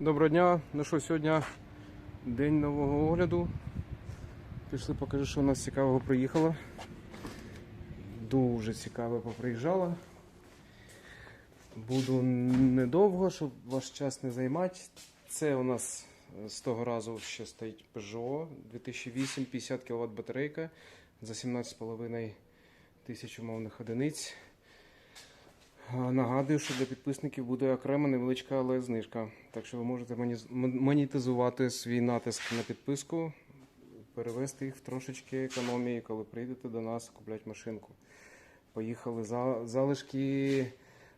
Доброго дня. Ну що, сьогодні день нового огляду. Пішли покажу, що у нас цікавого приїхало. Дуже цікаво поприїжджало. Буду недовго, щоб ваш час не займати. Це у нас з того разу ще стоїть Peugeot 2008 50 кВт батарейка за 17,5 тисяч умовних одиниць. Нагадую, що для підписників буде окрема невеличка але знижка. Так що ви можете монетизувати свій натиск на підписку, перевести їх в трошечки економії, коли прийдете до нас купляти машинку. Поїхали залишки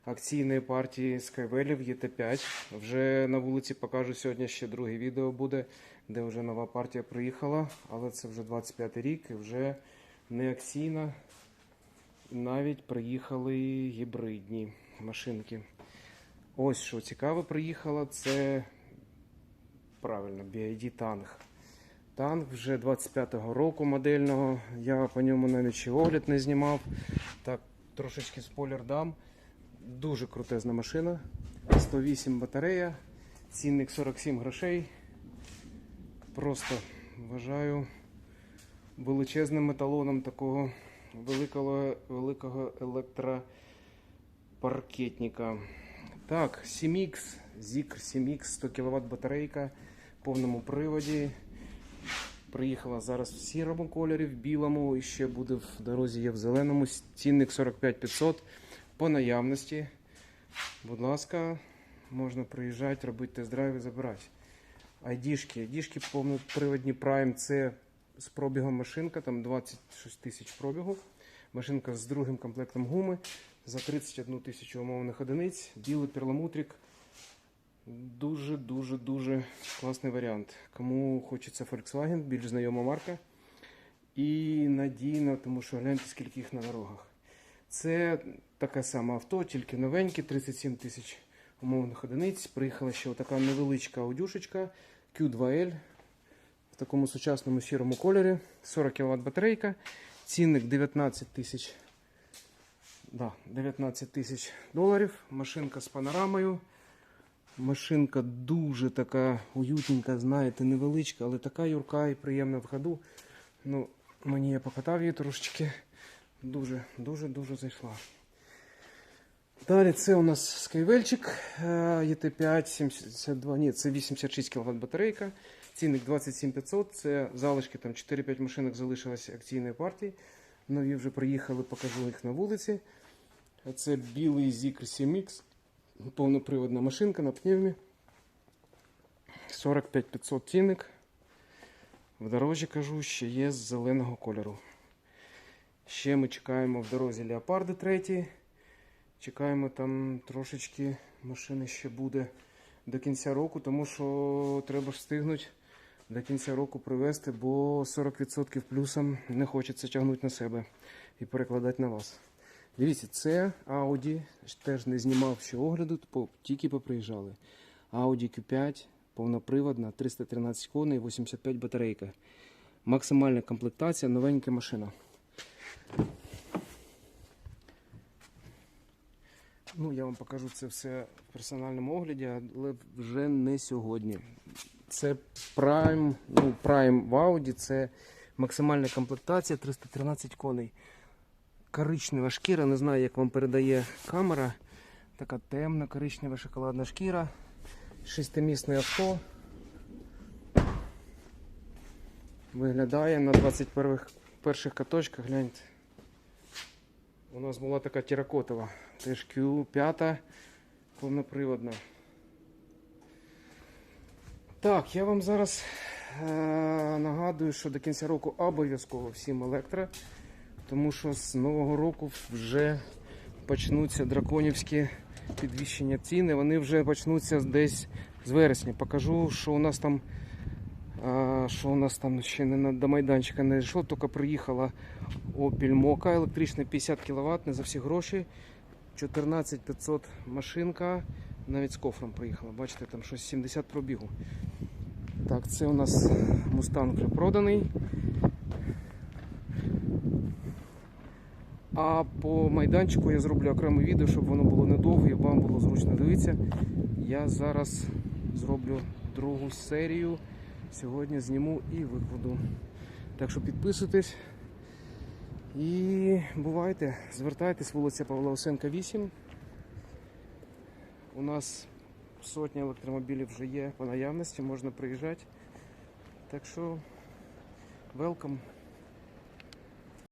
акційної партії Skywell ЄТ5. Вже на вулиці покажу сьогодні ще друге відео буде, де вже нова партія приїхала, але це вже 25 рік і вже не акційна. Навіть приїхали гібридні машинки. Ось що цікаве приїхало, це правильно, BID танк. Танк вже 25-го року модельного. Я по ньому навіть ще огляд не знімав. Так, трошечки спойлер дам. Дуже крутезна машина. 108 батарея, цінник 47 грошей. Просто вважаю величезним еталоном такого великого, великого електропаркетника. Так, 7X, ZIC 7X 100 кВт батарейка в повному приводі. Приїхала зараз в сірому кольорі, в білому, і ще буде в дорозі є в зеленому. Цінник 45500 по наявності. Будь ласка, можна приїжджати, робити тест-драйв і забирати. Айдішки, айдішки повноприводні Prime це з пробігом машинка, там 26 тисяч пробігу. Машинка з другим комплектом гуми за 31 тисячу умовних одиниць. Білий перламутрик. Дуже, дуже, дуже класний варіант. Кому хочеться Volkswagen, більш знайома марка. І надійно, тому що гляньте, скільки їх на дорогах. Це таке саме авто, тільки новеньке, 37 тисяч умовних одиниць. Приїхала ще така невеличка аудюшечка Q2L в такому сучасному сірому кольорі. 40 кВт батарейка. Цінник 19 тисяч. Да, 19 тисяч доларів. Машинка з панорамою. Машинка дуже така уютненька, знаєте, невеличка, але така юрка і приємна в ходу. Ну, мені я покатав її трошечки. Дуже, дуже, дуже зайшла. Далі це у нас скайвельчик ET5 72, ні, це 86 кВт батарейка. Цінник 27500, це залишки там 4-5 машинок залишилось акційної партії. Нові вже приїхали, покажу їх на вулиці. Це білий Zikr 7X, повноприводна машинка на пневмі. 45500 цінник. В дорожі кажу, ще є з зеленого кольору. Ще ми чекаємо в дорозі Леопарди 3. Чекаємо там трошечки машини ще буде до кінця року, тому що треба ж встигнути до кінця року привезти, бо 40% плюсом не хочеться тягнути на себе і перекладати на вас. Дивіться, це Audi, теж не знімав ще огляду, тільки поприїжджали. Audi Q5, повноприводна, 313 коней, 85 батарейка. Максимальна комплектація, новенька машина. Ну, я вам покажу це все в персональному огляді, але вже не сьогодні. Це Prime, ну, Prime в Audi, це максимальна комплектація 313 коней. Коричнева шкіра, не знаю, як вам передає камера. Така темна, коричнева шоколадна шкіра. Шестимісне авто. Виглядає на 21 перших каточках, гляньте. У нас була така теракотова, теж Q5 повноприводна. Так, я вам зараз е- нагадую, що до кінця року обов'язково всім електро, тому що з нового року вже почнуться драконівські підвищення ціни. Вони вже почнуться десь з вересня. Покажу, що у нас там. А, що у нас там ще не до майданчика не йшло, тільки приїхала Opel Mokka електрична 50 кВт, не за всі гроші. 14500 машинка, навіть з кофром приїхала. Бачите, там щось 70 пробігу. Так, це у нас Mustang вже проданий. А по майданчику я зроблю окреме відео, щоб воно було недовго і вам було зручно дивитися. Я зараз зроблю другу серію. Сьогодні зніму і викладу. Так що підписуйтесь. І бувайте, звертайтесь, вулиця Павла Осенка 8. У нас сотня електромобілів вже є по наявності, можна приїжджати. Так що, welcome.